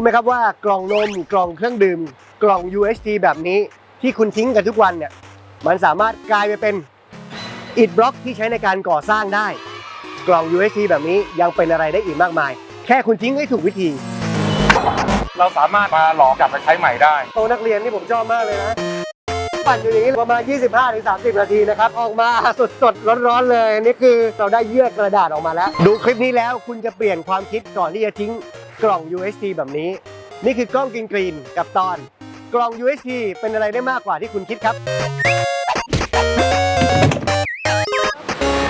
รู้ไหมครับว่ากล่องนมกล่องเครื่องดื่ม กล่อง UHT แบบนี้ที่คุณทิ้งกันทุกวันเนี่ยมันสามารถกลายไปเป็นอิฐบล็อกที่ใช้ในการก่อสร้างได้ กล่อง UHT แบบนี้ยังเป็นอะไรได้อีกมากมาย แค่คุณทิ้งให้ถูกวิธี เราสามารถมาหลอมกลับมาใช้ใหม่ได้ โตะนักเรียนนี่ผมชอบมากเลยนะปั่นอยู่อย่างนี้ประมาณ 25-30 นาทีนะครับ ออกมาสดๆ ร้อนๆเลย นี่คือเราได้เยื่อกระดาษออกมาแล้ว ดูคลิปนี้แล้วคุณจะเปลี่ยนความคิดก่อนที่จะทิ้ง กล่อง UHT แบบนี้ นี่คือกล้องกินกรีนกับตอน กล่อง UHT เป็นอะไรได้มากกว่าที่คุณคิดครับ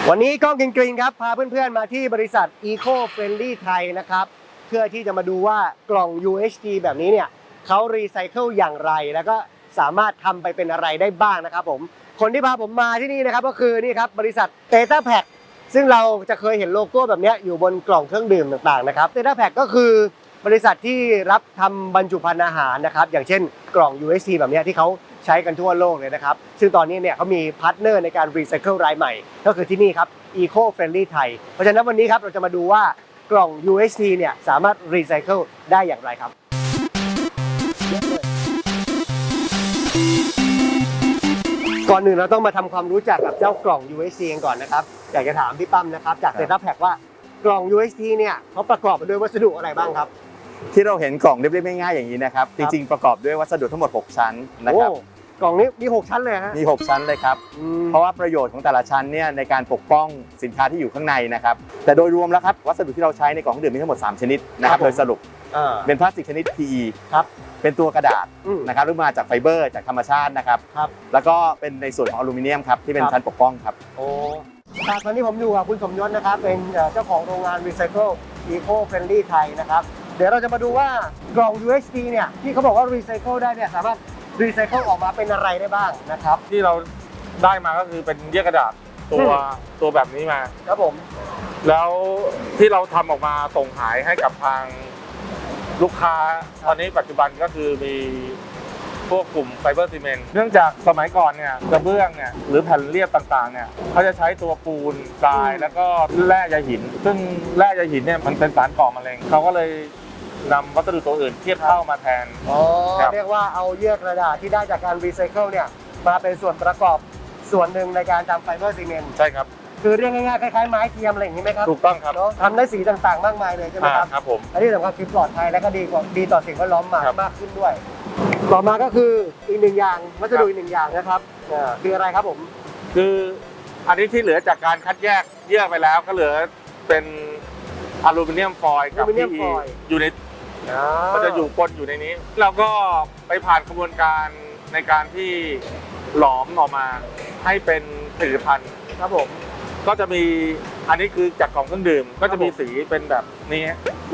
วันนี้กล้องกินกรีนครับ พาเพื่อนๆมาที่บริษัท Eco Friendly ไทยนะครับ เพื่อที่จะมาดูว่ากล่อง UHT แบบนี้เนี่ยเขารีไซเคิลอย่างไร แล้วก็สามารถทำไปเป็นอะไรได้บ้างนะครับผมคนที่พาผมมาที่นี่นะครับก็คือนี่ครับบริษัท Data Pack ซึ่งเราจะเคยเห็นโลโก้แบบนี้อยู่บนกล่องเครื่องดื่มต่างๆนะครับ Data Pack ก็คือบริษัทที่รับทำบรรจุภัณฑ์อาหารนะครับ อย่างเช่นกล่อง UHT แบบนี้ที่เขาใช้กันทั่วโลกเลยนะครับ ซึ่งตอนนี้เนี่ยเขามีพาร์ทเนอร์ในการรีไซเคิลรายใหม่ ก็คือที่นี่ครับ Eco Friendly ไทยเพราะฉะนั้นวันนี้ครับเราจะมาดูว่ากล่อง UHT เนี่ยสามารถรีไซเคิลได้อย่างไรครับ ก่อนหนึ่งเราต้องมาทำความรู้จักกับเจ้ากล่อง UHT กันก่อนนะครับอยากจะถามพี่ตั้มนะครับจาก Data Pack ว่ากล่อง UHT เนี่ยเขาประกอบไปด้วยวัสดุอะไรบ้างครับ ที่เราเห็นกล่องเรียบๆง่ายๆอย่างนี้นะครับจริงๆประกอบด้วยวัสดุทั้งหมด 6 ชั้นนะครับโอ้กล่องนี้มี 6 ชั้นเลยฮะมี 6 ชั้นเลยครับอืมเพราะว่าประโยชน์ของแต่ละชั้นเนี่ยในการปกป้องสินค้าที่อยู่ข้างในนะครับ แต่โดยรวมแล้วครับวัสดุที่เราใช้ในกล่องเครื่องดื่มมีทั้งหมด 3 ชนิดนะครับโดยสรุปอ่าเป็นพลาสติกชนิด PE ครับ เป็นตัวกระดาษอืม นะครับหรือมาจากไฟเบอร์จากธรรมชาตินะครับครับ แล้วก็เป็นในส่วนของอลูมิเนียมครับที่เป็นครับ ชั้นปกป้องครับ โอ้ครับตอนนี้ผมอยู่กับคุณสมยศนะครับ เป็นเอ่อเจ้าของโรงงาน Recycle Eco Friendly ไทยนะครับ เดี๋ยวเราจะมาดูว่ากล่อง UHT เนี่ย ที่เขาบอกว่า Recycle ได้เนี่ย สามารถ Recycle ออกมาเป็นอะไรได้บ้างนะครับ ที่เราได้มาก็คือเป็นเยื่อกระดาษตัวตัวแบบนี้มา ครับผม แล้วที่เราทำออกมาส่งขายให้กับทาง ลูกค้าตอนนี้ปัจจุบันก็คือมีพวกกลุ่มไฟเบอร์ซีเมนต์เนื่องจากสมัยก่อนเนี่ยกระเบื้องเนี่ยหรือแผ่นเรียบต่างๆเนี่ยเขาจะใช้ตัวปูนทรายแล้วก็แร่ใยหิน ซึ่งแร่ใยหินเนี่ยมันเป็นสารก่อมะเร็งเขาก็เลยนำวัสดุตัวอื่นเทียบเท่ามาแทน อ๋อครับ เรียกว่าเอาเยื่อกระดาษที่ได้จากการ Recycle เนี่ยมาเป็นส่วนประกอบส่วนหนึ่งในการทำไฟเบอร์ซีเมนต์ ใช่ครับ คือเรียกง่ายๆคล้ายๆไม้เทียมอะไรอย่างนี้ไหมครับถูกต้องครับ เนาะทำได้สีต่างๆ มากมายเลยใช่ไหมอ่าครับ ครับผม อันนี้สำคัญคือปลอดภัยและก็ดีกว่าดีต่อสิ่งแวดล้อมมากครับมากขึ้นด้วย ต่อมาก็คืออีกหนึ่งอย่างวัสดุอีกหนึ่งอย่างนะครับอ่าคืออะไรครับผม คืออันนี้ที่เหลือจากการคัดแยกเยื่อไปแล้วก็เหลือเป็นอลูมิเนียมฟอยล์กับ อลูมิเนียม PE ฟอยล์ อยู่ในมันจะอยู่ปนอยู่ในนี้เราก็ไปผ่านกระบวนการในการที่หลอมออกมาให้เป็นผลิตภัณฑ์ ครับผม ก็จะมีอันนี้คือจากกล่องเครื่องดื่มก็จะมีครับผมสีเป็นแบบนี้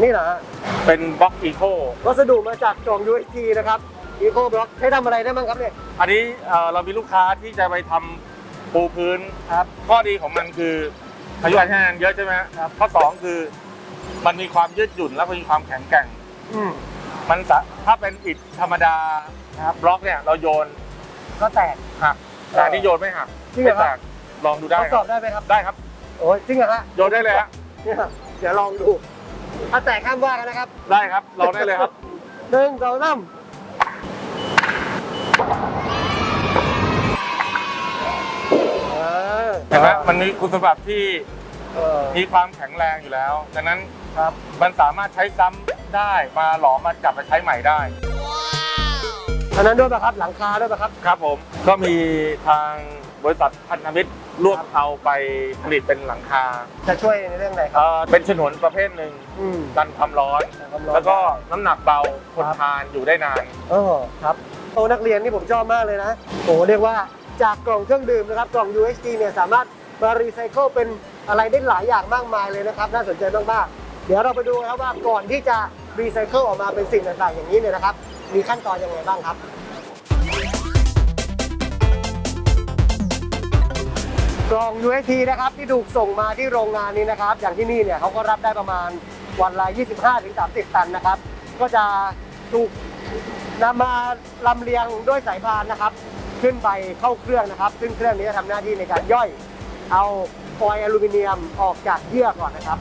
นี่นะฮะเป็นบล็อกอีโควัสดุมาจากกล่อง UHT นะครับ Eco Block ใช้ทำอะไรได้บ้างครับเนี่ย อันนี้เอ่อเรามีลูกค้าที่จะไปทำปูพื้นครับ ข้อดีของมันคืออายุการใช้งานเยอะใช่ไหมครับข้อสองคือมันมีความยืดหยุ่นและมีความแข็งแกร่ง อืมมันสะถ้าเป็นอิฐธรรมดาบล็อกเนี่ยเราโยนก็แตกหักแต่อันนี่โยนไม่หักจริงเหรอไม่คแตรับก ลองดูได้ทดคสอรับบได้ไหมครับ ได้ครับโอ้ยจริงเหรอฮะโยนได้เลยฮะเนี่ยเดี๋ยวลองดูถ้าแตกข้ามว่ากันนะครับได้ครับลองได้เลยครับ หนึ่งสองสามเออเห็นไหมมันมีคุณสมบัติที่เออมีความแข็งแรงอยู่แล้วดังนั้นครับ มันสามารถใช้ซ้ำได้มาหลอมมากลับมาใช้ใหม่ได้ อันนั้นด้วยป่ะครับ หลังคาด้วยป่ะครับ ครับผมก็มีทางบริษัทพันธมิตร ร่วมเอาไปผลิตเป็นหลังคาจะช่วยในเรื่องไหนครับ เอ่อเป็นฉนวนประเภทหนึ่งอืม กันความร้อนความร้อน แล้วก็น้ำหนักเบาทนครับทานอยู่ได้นาน เออครับโตะนักเรียนนี่ผมชอบมากเลยนะโอ้เรียกว่าจากกล่องเครื่องดื่มนะครับกล่อง UHT เนี่ยสามารถมารีไซเคิลเป็นอะไรได้หลายอย่างมากมายเลยนะครับน่าสนใจมากๆเดี๋ยวเราไปดูนะครับว่าก่อนที่จะรีไซเคิลออกมาเป็นสิ่งต่างๆอย่างนี้เนี่ยนะครับ มีขั้นตอนยังไงบ้างครับ กล่อง UHT นะครับที่ถูกส่งมาที่โรงงานนี้นะครับ อย่างที่นี่เนี่ยเขาก็รับได้ประมาณวันละ 25-30 ตันนะครับ ก็จะถูกนำมาลำเลียงด้วยสายพานนะครับ ขึ้นไปเข้าเครื่องนะครับ ซึ่งเครื่องนี้จะทำหน้าที่ในการย่อย เอาฟอยล์อลูมิเนียมออกจากเยื่อก่อนนะครับ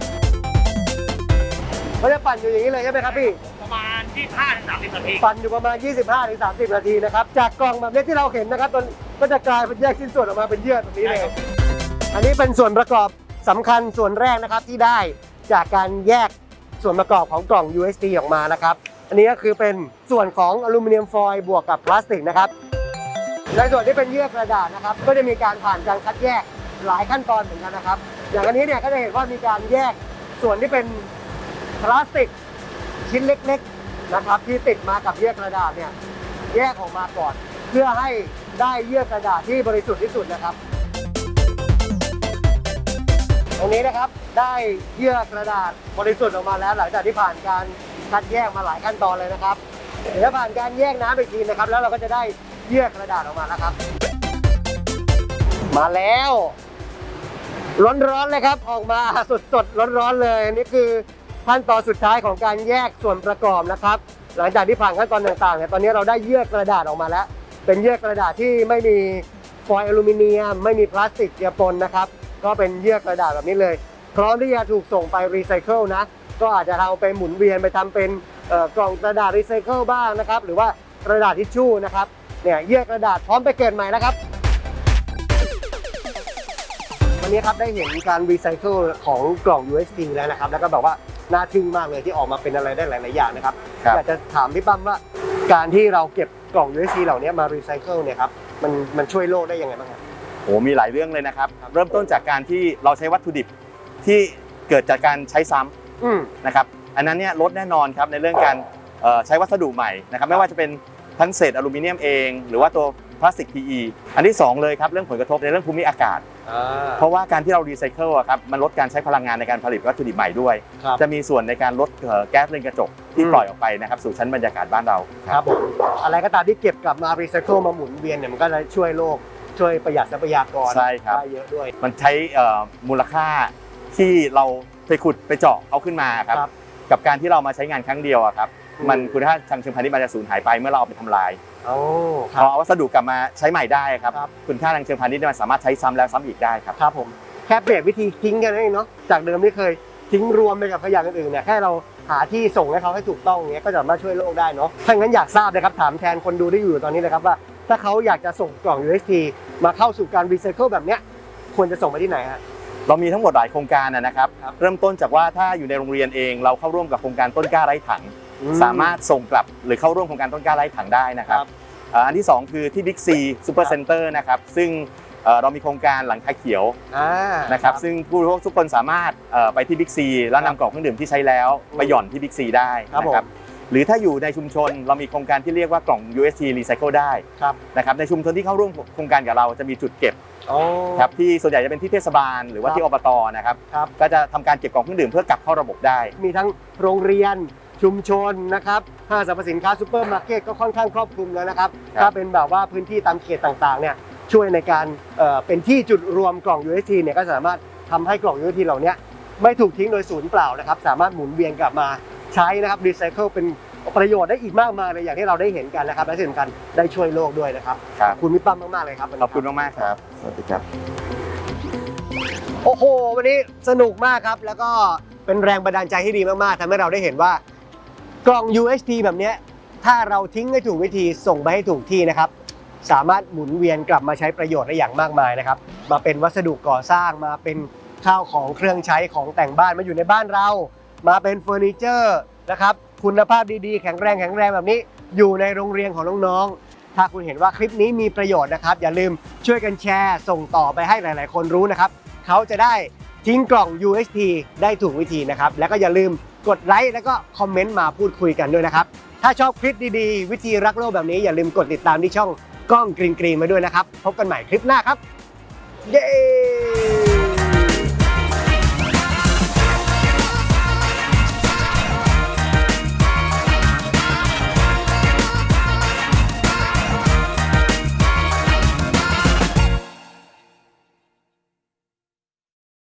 เขาจะปั่นอยู่อย่างนี้เลยใช่ไหมครับพี่ ประมาณ 25ถึง30นาที ปั่นอยู่ประมาณ 25-30ถึง30 นาทีนะครับ จากกล่องแบบนี้ที่เราเห็นนะครับตอนก็จะกลายเป็นแยกชิ้นส่วนออกมาเป็นเยื่อแบบนี้เลย อันนี้เป็นส่วนประกอบสำคัญส่วนแรกนะครับที่ได้จากการแยกส่วนประกอบของกล่อง USD ออกมานะครับ อันนี้ก็คือเป็นส่วนของอลูมิเนียมฟอยล์บวกกับพลาสติกนะครับ ในส่วนที่เป็นเยื่อกระดาษนะครับ ก็จะมีการผ่านการคัดแยกหลายขั้นตอนเหมือนกันนะครับ อย่างอันนี้เนี่ยก็จะเห็นว่ามีการแยกส่วนที่เป็นพลาสติกชิ้นเล็กๆนะครับ ที่ติดมากับเยื่อกระดาษเนี่ยแยกออกมาก่อน เพื่อให้ได้เยื่อกระดาษที่บริสุทธิ์ที่สุดนะครับ รงนี้นะครับได้เยื่อกระดาษบริสุทธิ์ออกมาแล้ว หลังจากที่ผ่านการคัดแยกมาหลายขั้นตอนเลยนะครับเดี๋ยวผ่านการแยกน้ำไปทีนะครับ แล้วเราก็จะได้เยื่อกระดาษออกมาแล้วครับ มาแล้ว ร้อนๆเลยครับออกมาสดๆร้อนๆเลยนนี่คือขั้นตอนสุดท้ายของการแยกส่วนประกอบนะครับ หลังจากที่ผ่านขั้นตอนต่างๆเนี่ยตอนนี้เราได้เยื่อกระดาษออกมาแล้ว เป็นเยื่อกระดาษที่ไม่มีฟอยล์อลูมิเนียม ไม่มีพลาสติกเจือปนนะครับ ก็เป็นเยื่อกระดาษแบบนี้เลย พร้อมที่จะถูกส่งไปรีไซเคิลนะ ก็อาจจะเอาไปหมุนเวียนไปทำเป็นเอ่อกล่องกระดาษรีไซเคิลบ้างนะครับ หรือว่ากระดาษทิชชู่นะครับเนี่ยเยื่อกระดาษพร้อมไปเกิดใหม่แล้วครับวันนี้ครับได้เห็นการรีไซเคิลของกล่อง USB แล้วนะครับ แล้วก็แบบว่าน่าทึ่งมากเลยที่ออกมาเป็นอะไรได้หลาย ๆ อย่างนะครับครับอยากจะถามพี่ปั้มว่าการที่เราเก็บกล่อง USB เหล่านี้มารีไซเคิลเนี่ยครับมันมันช่วยโลกได้ยังไงบ้างครับ โอ้มีหลายเรื่องเลยนะครับ เริ่มต้นจากการที่เราใช้วัตถุดิบที่เกิดจากการใช้ซ้ำอืมนะครับ อันนั้นเนี่ยลดแน่นอนครับในเรื่องการเอ่อใช้วัสดุใหม่นะครับไม่ว่าจะเป็นทั้งเศษอลูมิเนียมเอง หรือว่าตัวพลาสติก PE อันที่สองเลยครับเรื่องผลกระทบในเรื่องภูมิอากาศ อ่าเพราะว่าการที่เรารีไซเคิลอะครับมันลดการใช้พลังงานในการผลิตวัตถุดิบใหม่ด้วย ครับ จะมีส่วนในการลดเอ่อแก๊สเรือนกระจกที่อืม ปล่อยออกไปนะครับสู่ชั้นบรรยากาศบ้านเรา ครับผมอะไรก็ตามที่เก็บกลับมารีไซเคิลมาหมุนเวียนเนี่ยมันก็จะช่วยโลก ช่วยประหยัดทรัพยากรใช่ครับ ได้เยอะด้วย มันใช้เอ่อมูลค่าที่เราไปขุดไปเจาะเอาขึ้นมาครับ ครับกับการที่เรามาใช้งานครั้งเดียวอะครับ อืม มันคุณค่าทางเชิงพาณิชย์มันจะสูญหายไปเมื่อเราเอาไปทำลายโอ้คพรัอบเอาวัสดุกลับมาใช้ใหม่ได้ครับ ครับ คุณค่าทางเชิงพาณิชย์เนี่ยมันสามารถใช้ซ้ำแล้วซ้ำอีกได้ครับ ครับผมแค่เปลี่ยนวิธีทิ้งกันนั่นเองเนาะจากเดิมที่เคยทิ้งรวมไปกับขยะอื่นๆเนี่ยแค่เราหาที่ส่งให้เขาให้ถูกต้องอย่างเงี้ยก็จะสามารถช่วยโลกได้เนาะถ้างั้นอยากทราบนะครับถามแทนคนดูที่อยู่ตอนนี้เลยครับว่า ถ้าเขาอยากจะส่งกล่อง UST มาเข้าสู่การรีไซเคิลแบบเนี้ยควรจะส่งไปที่ไหนฮะ เรามีทั้งหมดหลายโครงการนะนะครับ ครับเริ่มต้นจากว่าถ้าอยู่ในโรงเรียนเอง เราเข้าร่วมกับโครงการต้นกล้าไร้ถัง อืสามารถส่งกลับหรือเข้าร่วมโครงการต้นกล้าไร้ถังได้นะครับครับเอ่ออันที่ 2 คือที่ Big C Super Center นะครับซึ่งเอ่อเรามีโครงการหลังคาเขียวอ่านะครับซึ่งผู้บริโภคทุกคนสามารถเอ่อไปที่ Big C แล้วนำกล่องเครื่องดื่มที่ใช้แล้วไปหย่อนที่ Big C ได้ครับนะครับ หรือถ้าอยู่ในชุมชนเรามีโครงการที่เรียกว่ากล่อง UST Recycle ได้ครับ นะครับในชุมชนที่เข้าร่วมโครงการกับเราจะมีจุดเก็บโอ้ครับที่ส่วนใหญ่จะเป็นที่เทศบาลหรือว่าครับที่อบตนะครับครับ ก็จะทำการเก็บกล่องเครื่องดื่มเพื่อกลับเข้าระบบได้ มีทั้งโรงเรียนชุมชนนะครับห้างสรรพสินค้าซูเปอร์มาร์เก็ตก็ค่อนข้างครอบคลุมแล้วนะครับ ครับ ถ้าเป็นแบบว่าพื้นที่ตามเขตต่างๆเนี่ยช่วยในการเอ่อเป็นที่จุดรวมกล่อง UST เนี่ยก็สามารถทำให้กล่อง UST เหล่านี้ไม่ถูกทิ้งโดยศูนย์เปล่านะครับ สามารถหมุนเวียนกลับมา ใช้นะครับรีไซเคิลเป็นประโยชน์ได้อีกมากมายเลยอย่างที่เราได้เห็นกันนะครับและที่สำคัญได้ช่วยโลกด้วยนะครับครับขอบคุณพี่ปั้มมากๆเลยครับวันขนี้อบคุณมากๆครับ สวัสดีครับ โอ้โห วันนี้สนุกมากครับ แล้วก็เป็นแรงบันดาลใจที่ดีมากๆทำให้เราได้เห็นว่ากล่อง UHT แบบเนี้ยถ้าเราทิ้งให้ถูกวิธีส่งไปให้ถูกที่นะครับ สามารถหมุนเวียนกลับมาใช้ประโยชน์ได้อย่างมากมายนะครับ มาเป็นวัสดุก่อสร้างมาเป็นข้าวของเครื่องใช้ของแต่งบ้านมาอยู่ในบ้านเรา มาเป็นเฟอร์นิเจอร์นะครับคุณภาพดีๆ แข็งแรงแข็งแรงแบบนี้ อยู่ในโรงเรียนของน้องๆ ถ้าคุณเห็นว่าคลิปนี้มีประโยชน์นะครับ อย่าลืมช่วยกันแชร์ส่งต่อไปให้หลาย ๆ คนรู้นะครับ เขาจะได้ทิ้งกล่อง UHT ได้ถูกวิธีนะครับ แล้วก็อย่าลืมกดไลค์แล้วก็คอมเมนต์มาพูดคุยกันด้วยนะครับ ถ้าชอบคลิปดีๆ วิธีรักโลกแบบนี้อย่าลืมกดติดตามที่ช่องกล้องกรีนกรีนมาด้วยนะครับ พบกันใหม่คลิปหน้าครับ เย้